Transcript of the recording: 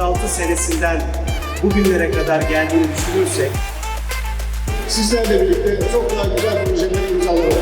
46 senesinden bugünlere kadar geldiğini düşünürsek sizlerle birlikte çok daha güzel projeleri imzalarız.